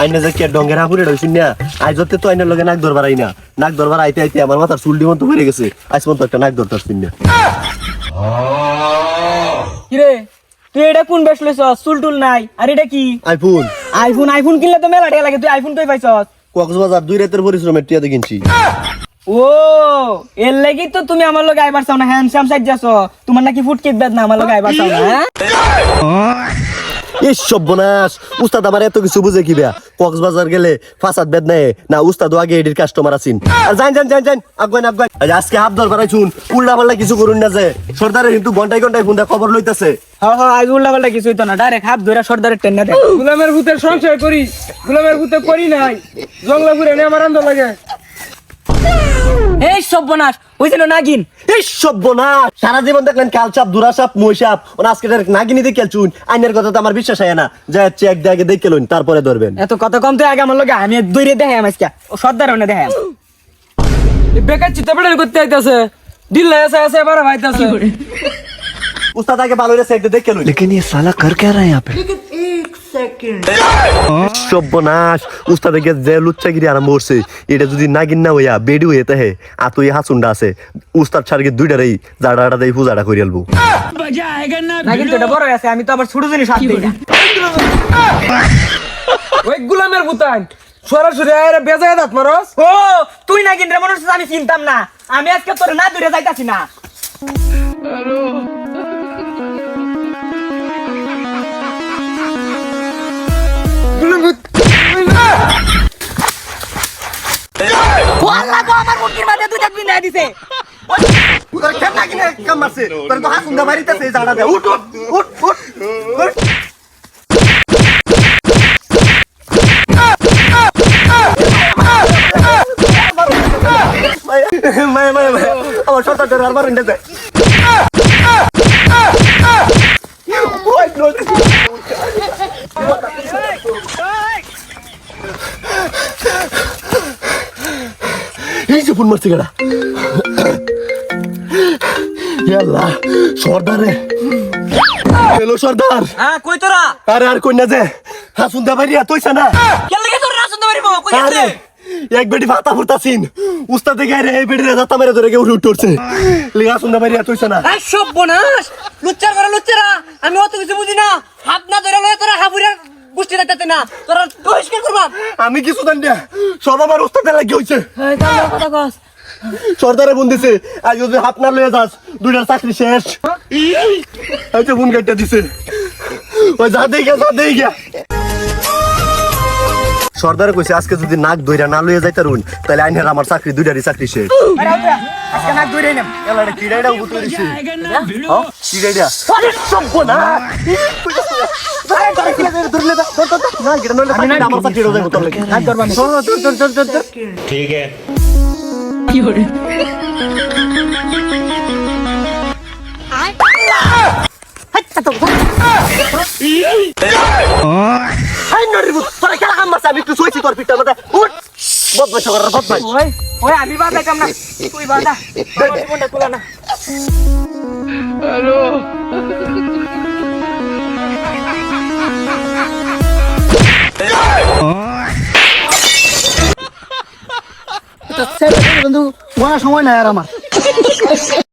আইনে যে কে ডঙ্গের হাপুরে রইছিন না আজ যতে তো আইনের লগে নাক ধরবার আই না। নাক ধরবার আইতে আইতে আমার মাথার চুল ডিমন তো হয়ে গেছে। আজ পর্যন্ত একটা নাক ধরতে পারছিন না কিরে তুই এটা কোন বেশ লইছ চুল টুল নাই। আর এটা কি? আইফোন। আইফোন আইফোন কিনলে তো মেলা টাকা লাগে। তুই আইফোন কই পাইছস? কক্সবাজার দুই রাতের পরিশ্রমের টিয়াতে কিনছি। ও এর লাগি তো তুমি আমার লগে আইবার চাও না। হ্যান্ডসাম সাইজ যাচ্ছ। তোমার নাকি ফুটকিট বেদ না আমার লগে আইবার চাও না হ্যাঁ? এই সর্বনাশ। উস্তাদ আমার এত কিছু বুঝে কি বেয়া? কক্সবাজার গেলে ফাসাদ বেদ নেই না উস্তাদ আগে এডির কাস্টমার আছেন। আর যান যান যান যান। আগুন আগুন আজ আজকে হাত ধর বাড়াইছুন উল্টা পাল্লা কিছু করুন না যে। সর্দারে কিন্তু ঘন্টায় ঘন্টায় ফোন খবর লইতেছে। হ্যাঁ হ্যাঁ আজ উল্টা পাল্টা কিছু হইতো না। ডাইরেক্ট হাত ধরে সর্দারের টেন্না দেয়। গুলামের ভূতের সংশয় করি গুলামের ভূতে করি নাই। জংলা ঘুরে নিয়ে আমার আনন্দ লাগে। এই সর্বনাশ হইছিল নাগিন। এই সব্যনাশ সারা জীবন দেখলেন কাল চাপ দুরা সাপ মই সাপ ওনা আজকে ডাইরেক্ট নাগিনি দেখে চুন আইনের কথা তো আমার বিশ্বাস হয় না। যা চেক দিয়ে আগে দেখে লইন তারপরে ধরবেন। এত কত কম তো আগে আমার লোক আমি দৈরে দেখাই আজকে। ও সর্দার ওনে দেখাই বেকার চিত্র পেটার করতে আইতাছে। দিল্লা আছে আছে এবার ভাইতাছে উস্তাদ আগে ভালো রে চেক দিয়ে দেখে লইন लेकिन ये साला कर क्या रहा है यहाँ पे সর্বনাশ উস্তাদে গিয়ে যে লুচ্চাগিরি আরম্ভ করছে এটা যদি নাগিন না হইয়া বেডি হইতে হে আতুই হাসুন্ডা আছে উস্তাদ সারকে দুইটারেই জাড়াটা দেই পূজাটা করে আলবো নাগিন তো এটা বড় আছে আমি তো আবার ছোট জিনিস হাত দিই না। ওই গুলামের ভূতান সরাসরি আয়ের বেজায় দাঁত মারস ও তুই নাগিন রে মনে হচ্ছে আমি চিনতাম না আমি আজকে তোর না দূরে যাইতাছি না আল্লাহ গো আমার মুরগির মাঝে দুইটা বিন দিছে। তোর কেন নাগিন কাম মারছে তোর তো হাসুন্ডা মারিতেছে জাড়া দে। উঠ উঠ উঠ উঠ। মায়া মায়া মায়া আমার সরকার আর মারেন দে ওই। এই যে ফোন মারছে গেড়া আল্লাহ সর্দারে হ্যালো সর্দার হ্যাঁ কই তোরা আরে আর কন্যা যে হাসুন দা বাড়ি না কেন লাগে তোর রাসুন ধরিব কই আরে এক বেটি ভাতা ফুরতাছিন উস্তাদ আরে এই বেটি মেরে ধরে উঠে উঠছে লিগা হাসুন দা বাড়ি এতইছে না আই সব বনাস লুচ্চার করে লুচ্চারা আমি অত কিছু বুঝি না হাত না ধরে লয়ে তোরা হাবুরের গোষ্ঠী না তোরা বহিষ্কার করবা। আমি কিছু জানি না সব আমার উস্তাদের লাগি হইছে। কথা কস। সর্দারে বোন দিছে আজ যদি হাত না লয়ে যাস দুইটার চাকরি শেষ। এই যে বোন দিছে। ওই যা দেই গিয়া যা দেই গিয়া সর্দারে কইছে আজকে যদি নাক দইরা না লইয়া যাইতা রুন তাহলে আইনের আমার চাকরি দুইটারই চাকরি শেষ। আজকে না দূরে নেম। এলাটা কিড়াইটা উঠে দিছে হ্যাঁ কিড়াইটা আরে ধরে ধর ধর। না গিরা নলে চাকরি আমার চাকরি রোজা মত লাগে হাত ধরবা না ধর ধর হাই নড়ি বুত তোরা খেলা কাম মারছে আমি একটু শুয়েছি তোর পিঠটার মধ্যে। উঠ! বদমাইশ করার বদমাইশ ওই ওই আমি বাঁধাইতাম না। তুই বাঁধা আমার জীবনটা কিন্তু গোনা সময় নাই আর আমার।